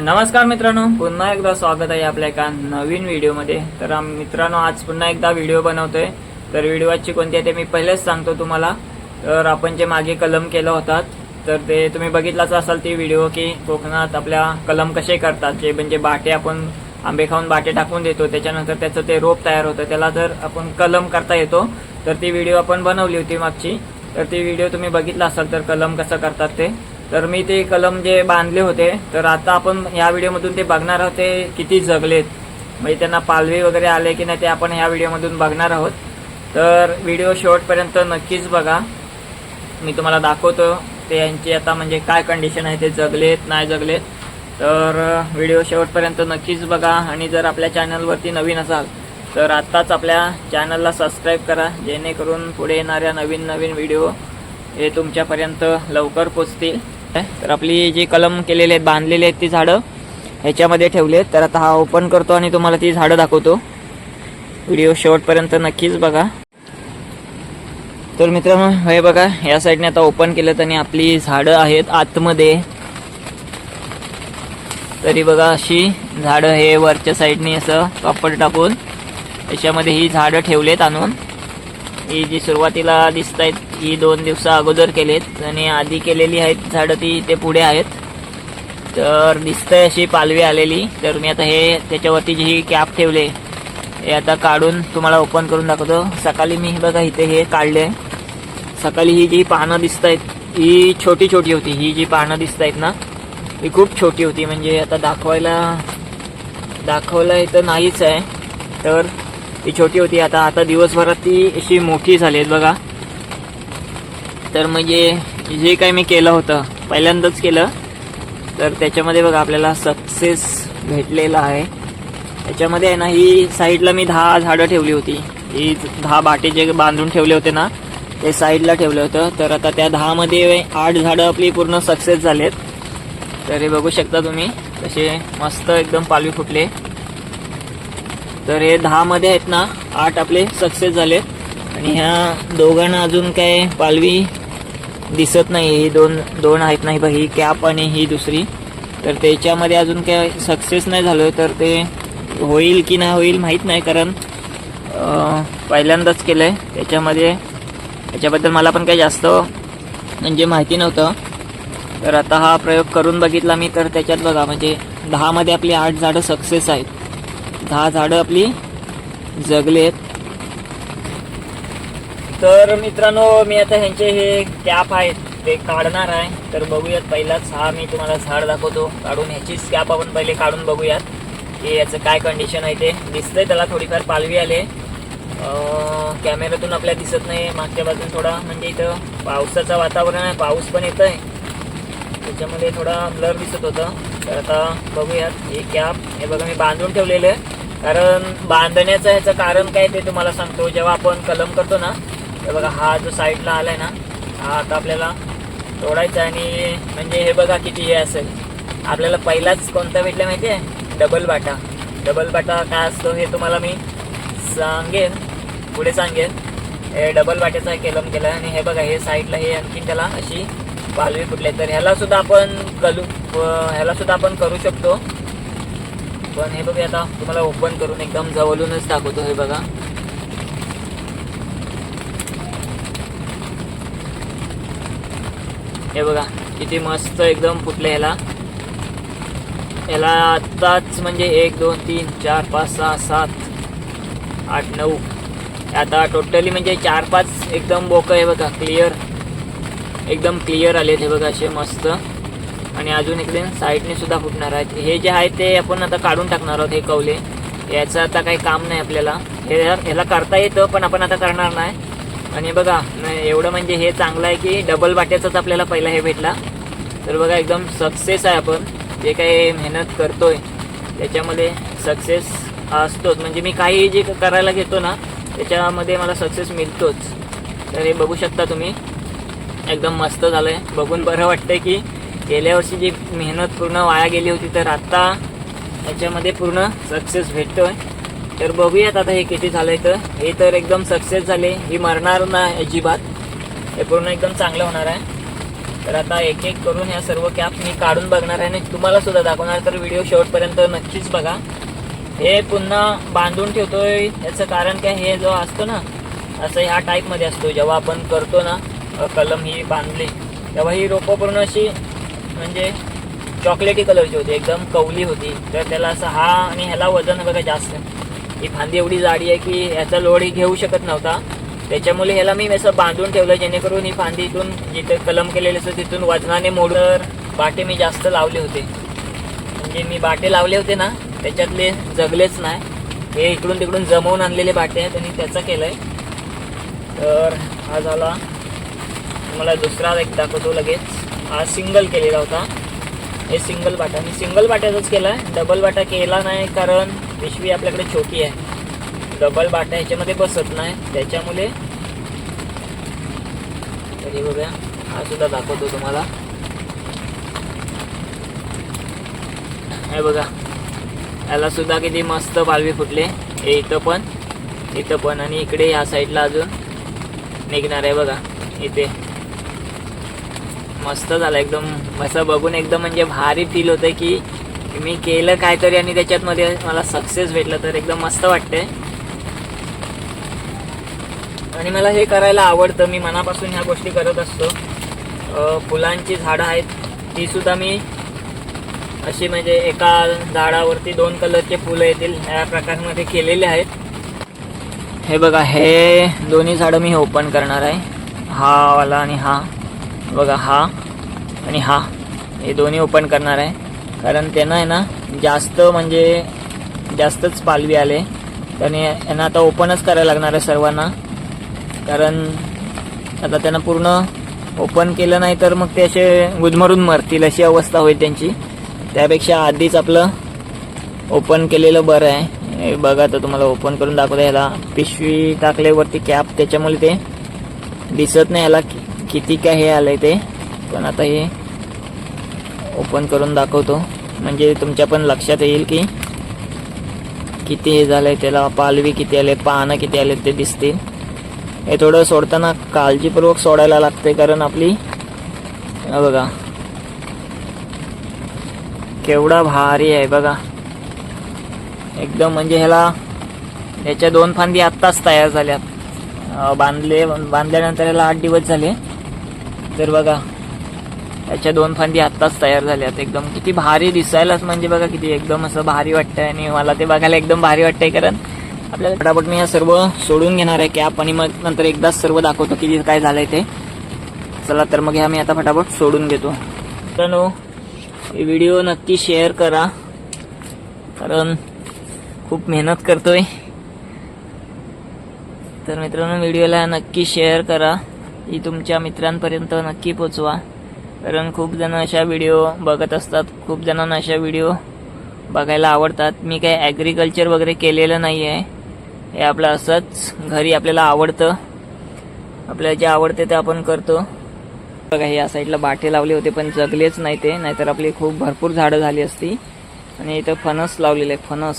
नमस्कार मित्रांनो पुन्हा एकदा स्वागत आहे आपल्या एका नवीन व्हिडिओमध्ये. तर मित्रांनो आज पुन्हा एकदा व्हिडिओ बनवतोय. तर व्हिडिओची कोणती आहे ते मी पहिलेच सांगतो तुम्हाला. तर आपण जे मागे कलम केलं होतात तर ते तुम्ही बघितलाच असाल ती व्हिडिओ की कोकणात आपल्या कलम कसे करतात जे म्हणजे बाटे आपण आंबे खाऊन बाटे टाकून देतो त्याच्यानंतर त्याचं ते रोप तयार होतं त्याला जर आपण कलम करता येतो तर ती व्हिडिओ आपण बनवली होती मागची. तर ती व्हिडिओ तुम्ही बघितला असाल तर कलम कसं करतात ते. तर मी ते कलम जे बांधले होते तर आता आपण ह्या व्हिडिओमधून ते बघणार आहोत ते किती जगलेत. म्हणजे त्यांना पालवी वगैरे आले की नाही ते आपण ह्या व्हिडिओमधून बघणार आहोत. तर व्हिडिओ शेवटपर्यंत नक्कीच बघा. मी तुम्हाला दाखवतो ते यांची आता म्हणजे काय कंडिशन आहे ते जगलेत नाही जगलेत. तर व्हिडिओ शेवटपर्यंत नक्कीच बघा. आणि जर आपल्या चॅनलवरती नवीन असाल तर आत्ताच आपल्या चॅनलला सबस्क्राईब करा. जेणेकरून पुढे येणाऱ्या नवीन नवीन व्हिडिओ हे तुमच्यापर्यंत लवकर पोचतील. तर आपली जी कलम केलेली आहेत बांधलेली आहेत ती झाडं ह्याच्यामध्ये ठेवली आहेत. तर आता हा ओपन करतो आणि तुम्हाला ती झाडं दाखवतो. व्हिडिओ शेवटपर्यंत नक्कीच बघा. तर मित्रांनो हे बघा या साईडने आता ओपन केलं आणि आपली झाडं आहेत आतमध्ये. तरी बघा अशी झाडं हे वरच्या साईडने असं कापड टाकून त्याच्यामध्ये ही झाडं ठेवलेत आणून. ही जी सुरुवातीला दिसत आहेत ही दोन दिवसा अगोदर केलेत. आणि आधी केलेली आहेत झाडं ती ते पुढे आहेत. तर दिसतंय अशी पालवी आलेली. तर मी आता हे त्याच्यावरती जी ही कॅप ठेवले हे आता काढून तुम्हाला ओपन करून दाखवतो. सकाळी मी बघा इथे हे काढले. सकाळी ही जी पानं दिसत आहेत ही छोटी छोटी होती. ही जी पानं दिसत आहेत ना ही खूप छोटी होती. म्हणजे आता दाखवायला दाखवलं इथं नाहीच आहे. तर ती छोटी होती. आता आता दिवसभरात ती अशी मोठी झाली आहेत बघा. तर म्हणजे जे काही मी केलं होतं पहिल्यांदाच केलं. तर त्याच्यामध्ये बघा आपल्याला सक्सेस भेटलेला आहे. त्याच्यामध्ये आहे ना ही साईडला मी दहा झाडं ठेवली होती. ही दहा बाटे जे बांधून ठेवले होते ना ते साईडला ठेवलं होतं. तर आता त्या दहामध्ये आठ झाडं आपली पूर्ण सक्सेस झालेत. तर हे बघू शकता तुम्ही तसे मस्त एकदम पालवी फुटले. तर हे दहामध्ये आहेत ना आठ आपले सक्सेस झालेत. आणि ह्या दोघांना अजून काय पालवी दिसत नाही ही दोन दोन आहेत नाही बघ ही कॅप आणि ही दुसरी. तर त्याच्यामध्ये अजून काय सक्सेस नाही झालो तर ते होईल की नाही होईल माहीत नाही कारण पहिल्यांदाच केलं आहे त्याच्यामध्ये त्याच्याबद्दल मला पण काही जास्त म्हणजे माहिती नव्हतं. तर आता हा प्रयोग करून बघितला मी तर त्याच्यात बघा म्हणजे दहामध्ये आपली आठ झाडं सक्सेस आहेत. दहा झाडं आपली जगलेत. तर मित्रांनो मी आता ह्यांचे हे कॅप आहेत ते काढणार आहे. तर बघूयात पहिलाच हा मी तुम्हाला झाड दाखवतो. काढून ह्याचीच कॅप आपण पहिले काढून बघूयात की याचं काय कंडिशन आहे ते. दिसतंय त्याला थोडीफार पालवी आले कॅमेऱ्यातून आपल्या दिसत नाही मागच्या बाजून थोडा म्हणजे इथं पावसाचं वातावरण आहे पाऊस पण येत आहे त्याच्यामध्ये थोडा ब्लर दिसत होतं. तर आता बघूयात हे कॅप हे बघा मी बांधून ठेवलेलं आहे. कारण बांधण्याचं ह्याचं कारण काय ते तुम्हाला सांगतो. जेव्हा आपण कलम करतो ना हे बघा हा जो साईडला आलाय ना हा आता आपल्याला तोडायचा आणि म्हणजे हे बघा किती हे असेल. आपल्याला पहिलाच कोणता भेटला माहिती आहे डबल बाटा. डबल बाटा काय असतो हे तुम्हाला मी सांगेन पुढे सांगेन. हे डबल बाट्याचा केलम केला आणि हे बघा हे साईडला हे आणखीन त्याला अशी पालवी फुटले तर ह्याला सुद्धा आपण कलू ह्याला सुद्धा आपण करू शकतो. पण हे बघा आता तुम्हाला ओपन करून एकदम जवळूनच दाखवतो हे बघा. हे बघा किती मस्त एकदम फुटले ह्याला ह्याला आत्ताच म्हणजे एक दोन तीन चार पाच सहा सात आठ नऊ. आता टोटली म्हणजे चार पाच एकदम बोकं आहे बघा क्लिअर एकदम क्लिअर आले हे बघा असे मस्त. आणि अजून इकडे साईडने सुद्धा फुटणार आहेत. हे जे आहे ते आपण आता काढून टाकणार आहोत हे कवले. याचं आता काही काम नाही आपल्याला. हे ह्याला करता येतं पण आपण आता करणार नाही. आणि बघा एवढं म्हणजे हे चांगलं आहे की डबल वाट्याचाच आपल्याला पहिला हे भेटला. तर बघा एकदम सक्सेस आहे आपण. जे काही मेहनत करतोय त्याच्यामध्ये सक्सेस असतोच. म्हणजे मी काही जे करायला घेतो ना त्याच्यामध्ये मला सक्सेस मिळतोच. तर हे बघू शकता तुम्ही. एकदम मस्त झालं आहे बघून बरं वाटतंय की गेल्या वर्षी जी मेहनत पूर्ण वाया गेली होती तर आत्ता त्याच्यामध्ये पूर्ण सक्सेस भेटतोय. तर बघूयात आता हे किती झालंय तर. हे तर एकदम सक्सेस झाले. ही मरणार ना अजिबात. हे पूर्ण एकदम चांगलं होणार आहे. तर आता एक एक करून ह्या सर्व कॅप मी काढून बघणार आहे आणि तुम्हाला सुद्धा दाखवणार तर व्हिडिओ शेवटपर्यंत नक्कीच बघा. हे पुन्हा बांधून ठेवतोय. याचं कारण काय? हे जो असतो ना असं ह्या टाईपमध्ये असतो. जेव्हा आपण करतो ना कलम ही बांधली तेव्हा ही रोपं पूर्ण अशी म्हणजे चॉकलेटी कलरची होती. एकदम कवली होती. तर त्याला असं हा आणि ह्याला वजन बघा जास्त. ही फांदी एवढी जाडी आहे की ह्याचा लोडही घेऊ शकत नव्हता. त्याच्यामुळे ह्याला मी असं बांधून ठेवलं जेणेकरून ही फांदी इथून जिथे कलम केलेले असतं तिथून वजनाने मोडून बाटे मी जास्त लावले होते. म्हणजे मी बाटे लावले होते ना त्याच्यातले जगलेच नाही. हे इकडून तिकडून जमवून आणलेले बाटे आहेत आणि त्याचं केलं आहे तर हा झाला. तुम्हाला दुसरा एक दाखवतो लगेच. हा सिंगल केलेला होता. हे सिंगल बाटा. मी सिंगल बाट्याचाच केला आहे डबल बाटा केला नाही कारण पिशवी आपल्याकडे छोटी आहे. डबल बाटा ह्याच्यामध्ये बसत नाही. त्याच्यामुळे तरी बघा हा सुद्धा दाखवतो तुम्हाला. हे बघा याला सुद्धा किती मस्त पालवी फुटले. हे इथं पण इथं पण आणि इकडे ह्या साईडला अजून निघणार आहे बघा इथे. मस्त झालं एकदम असं बघून एकदम म्हणजे भारी फील होतं की मी केलं काहीतरी आणि त्याच्यात मध्ये मला सक्सेस भेटलं तर एकदम मस्त वाटतंय. आणि मला हे करायला आवडतं. मी मनापासून ह्या गोष्टी करत असतो. फुलांची झाडं आहेत. ती सुद्धा मी अशी म्हणजे एका झाडावरती दोन कलरचे फुलं येतील ह्या प्रकारमध्ये केलेले आहेत. हे बघा हे दोन्ही झाडं मी ओपन करणार आहे. हा वाला आणि हा. बघा हा आणि हा. हे दोन्ही ओपन करणार आहे. कारण त्यांना आहे ना जास्त म्हणजे जास्तच पालवी आले. त्याने यांना आता ओपनच करायला लागणार आहे सर्वांना. कारण आता त्यांना पूर्ण ओपन केलं नाही तर मग ते असे गुदमरून मरतील अशी अवस्था होईल त्यांची. त्यापेक्षा आधीच आपलं ओपन केलेलं बरं आहे. बघा तर तुम्हाला ओपन करून दाखवतो ह्याला पिशवी टाकल्यावरती कॅप. त्याच्यामुळे ते दिसत नाही. ह्याला किती काय हे आलंय ते. पण आता हे ओपन करून दाखवतो. म्हणजे तुमच्या पण लक्षात येईल की किती हे झालंय त्याला पालवी किती आले पानं किती आले ते दिसतील. हे थोडं सोडताना काळजीपूर्वक सोडायला लागते कारण आपली बघा. केवढा भारी आहे बघा. एकदम म्हणजे ह्याला याच्या दोन फांदी आत्ताच तयार झाल्यात. बांधले बांधल्यानंतर याला आठ दिवस झाले. तर बघा याच्या दोन फांदी आत्ताच तयार झाल्यात. एकदम किती भारी दिसायलाच म्हणजे बघा किती एकदम असं भारी वाटतंय आणि मला ते बघायला एकदम भारी वाटतंय कारण आपल्याला फटाफट मी ह्या सर्व सोडून घेणार आहे कॅप आणि मग नंतर एकदाच सर्व दाखवतो किती काय झालंय ते. चला तर मग ह्या मी आता फटाफट सोडून घेतो. मित्रांनो व्हिडिओ नक्की शेअर करा. कारण खूप मेहनत करतोय. तर मित्रांनो व्हिडिओला नक्की शेअर करा. ही तुमच्या मित्रांपर्यंत नक्की पोचवा. कारण खूप जण अशा व्हिडिओ बघत असतात. खूप जणांना अशा व्हिडिओ बघायला आवडतात. मी काही ॲग्रिकल्चर वगैरे केलेलं नाही आहे हे आपलं असंच घरी आपल्याला आवडतं. आपल्याला जे आवडते ते आपण करतो. बघा हे या साईडला बाटे लावले होते पण जगलेच नाही ते. नाहीतर आपली खूप भरपूर झाडं झाली असती. आणि इथं फणस लावलेले आहे फणस.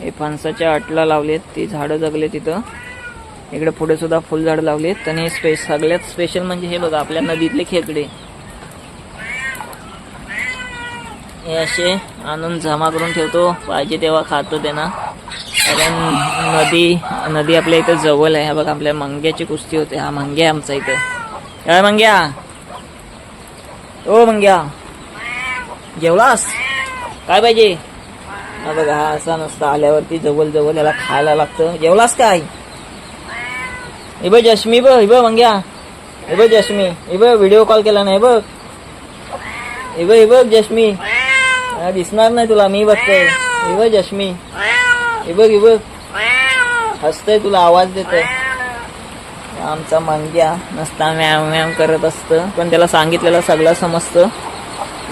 हे फणसाच्या अटला लावलेत. ती झाडं जगले तिथं. इकडे पुढे सुद्धा फुलझाड लावलेत. आणि स्पे सगळ्यात स्पेशल म्हणजे हे बघा आपल्या नदीतले खेकडे. हे असे आणून जमा करून ठेवतो. पाहिजे तेव्हा खातो त्यांना. कारण नदी नदी आपल्या इथं जवळ आहे. हा बघा आपल्या मंग्याची कुस्ती होते. हा मंग्या आमचा इथं. काय मंग्या! ओ मंग्या! जेवलास? काय पाहिजे? हा बघा हा असा नसता आल्यावरती जवळ जवळ याला खायला लागतं. जेवलास काय? हे बघ जश्मी बघ हे बघ मंग्या हे बघ जश्मी हे बघ व्हिडिओ कॉल केला नाही बघ हे बघ हे बघ जश्मी दिसणार नाही तुला मी बघतोय हे बघ जश्मी हे बघ हे बघ हसतंय तुला आवाज देतोय आमचा मंग्या नसता मॅम मॅम करत असतं पण त्याला सांगितलेलं सगळं समजतं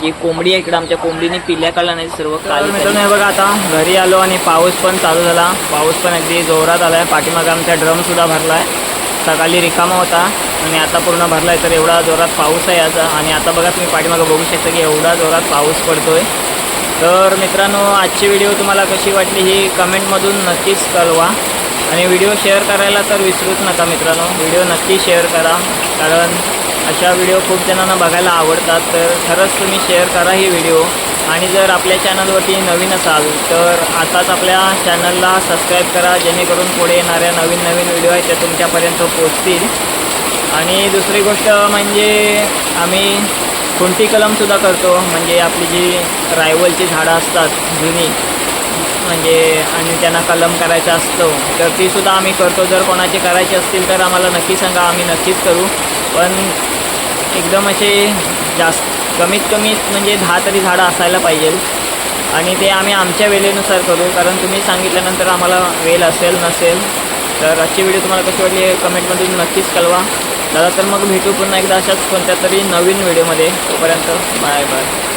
जी कोंबडी आहे इकडं आमच्या कोंबडीने पिल्या काढला नाही सर्व काल मित्रांनो हे बघा आता घरी आलो आणि पाऊस पण चालू झाला. पाऊस पण अगदी जोरात आलाय. पाठीमागे आमचा ड्रम सुद्धा भरलाय. सकाळी रिकामा होता आणि आता पूर्ण भरला आहे तर एवढा जोरात पाऊस आहे याचा आणि आता बघा तुम्ही पाठीमागं बघू शकता की एवढा जोरात पाऊस पडतो आहे तर मित्रांनो आजची व्हिडिओ तुम्हाला कशी वाटली ही कमेंटमधून नक्कीच कळवा. आणि व्हिडिओ शेअर करायला तर विसरूच नका मित्रांनो. व्हिडिओ नक्की शेअर करा. कारण अशा व्हिडिओ खूप जणांना बघायला आवडतात. तर खरंच तुम्ही शेअर करा ही व्हिडिओ आणि जर आपल्या चॅनलवरती नवीन असाल तर आताच आपल्या चॅनलला सबस्क्राईब करा जेणेकरून पुढे येणाऱ्या नवीन नवीन व्हिडिओ आहेत त्या तुमच्यापर्यंत पोचतील आणि दुसरी गोष्ट म्हणजे आम्ही खुंटी कलमसुद्धा करतो म्हणजे आपली जी रायवलची झाडं असतात जुनी म्हणजे आणि त्यांना कलम करायचा असतो तर तीसुद्धा आम्ही करतो. जर कोणाचे करायचे असतील तर आम्हाला नक्की सांगा आम्ही नक्कीच करू. पण एकदम असे जास्त कमीत कमी म्हणजे दहा तरी झाडं असायला पाहिजे. आणि ते आम्ही आमच्या वेळेनुसार करू. कारण तुम्ही सांगितल्यानंतर आम्हाला वेळ असेल नसेल. तर आजची व्हिडिओ तुम्हाला कशी वाटली कमेंटमधून नक्कीच कळवा. दादा तर मग भेटू पुन्हा एकदा अशाच कोणत्या तरी नवीन व्हिडिओमध्ये. तोपर्यंत बाय बाय